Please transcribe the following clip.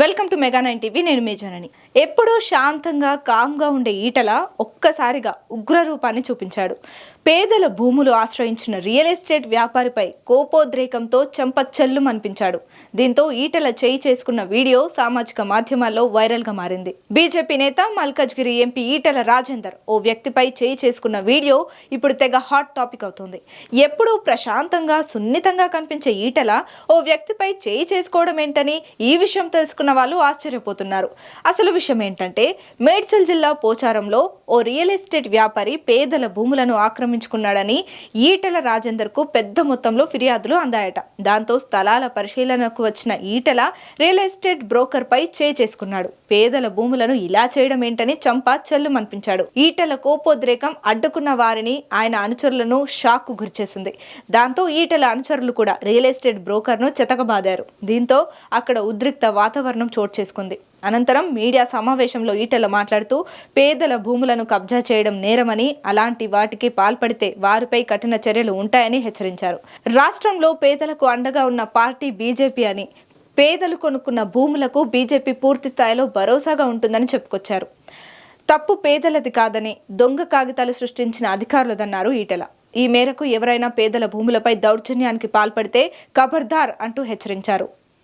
Welcome to mega nine TV నేను మీ జనని. ఎప్పుడూ శాంతంగా కామ్గా ఉండే ఈటల ఒక్కసారిగా ఉగ్ర రూపాన్ని చూపించాడు. పేదల భూములు ఆశ్రయించిన రియల్ ఎస్టేట్ వ్యాపారిపై కోపోద్రేకంతో చెంపచెల్లు అనిపించాడు దీంతో ఈటల చేయి చేసుకున్న వీడియో సామాజిక మాధ్యమాల్లో వైరల్గా మారింది. బీజేపీ నేత మల్కజ్గిరి ఎంపీ ఈటల రాజేందర్ ఓ వ్యక్తిపై చేయి చేసుకున్న వీడియో ఇప్పుడు తెగ హాట్ టాపిక్ అవుతుంది. ఎప్పుడూ ప్రశాంతంగా సున్నితంగా కనిపించే ఈటల ఓ వ్యక్తిపై చేయి చేసుకోవడం ఏంటని ఈ విషయం తెలుసుకున్న వాళ్ళు ఆశ్చర్యపోతున్నారు. అసలు విషయం ఏంటంటే మేడ్చల్ జిల్లా పోచారంలో ఓ రియల్ ఎస్టేట్ వ్యాపారి పేదల భూములను ఆక్రమించుకున్నాడని ఈటల రాజేందర్కు పెద్ద మొత్తంలో ఫిర్యాదులు అందాయట. దాంతో స్థలాల పరిశీలనకు వచ్చిన ఈటల రియల్ ఎస్టేట్ బ్రోకర్ పై చే చేసుకున్నాడు. పేదల భూములను ఇలా చేయడం ఏంటని చంపా చెల్లుమనిపించాడు. ఈటల కోపోద్రేకం అడ్డుకున్న వారిని ఆయన అనుచరులను షాక్కు గురిచేసింది. దాంతో ఈటల అనుచరులు కూడా రియల్ ఎస్టేట్ బ్రోకర్ను చెతకబాదారు. దీంతో అక్కడ ఉద్రిక్త వాతావరణం చోటు చేసుకుంది. అనంతరం మీడియా సమావేశంలో ఈటెల మాట్లాడుతూ పేదల భూములను కబ్జా చేయడం నేరమని అలాంటి వాటికి పాల్పడితే వారిపై కఠిన చర్యలు ఉంటాయని హెచ్చరించారు. రాష్ట్రంలో పేదలకు అండగా ఉన్న పార్టీ బీజేపీ అని పేదలు కొనుక్కున్న భూములకు బీజేపీ పూర్తి స్థాయిలో భరోసాగా ఉంటుందని చెప్పుకొచ్చారు. తప్పు పేదలది కాదని దొంగ కాగితాలు సృష్టించిన అధికారులదన్నారు ఈటల. ఈ మేరకు ఎవరైనా పేదల భూములపై దౌర్జన్యానికి పాల్పడితే ఖబర్దార్ అంటూ హెచ్చరించారు.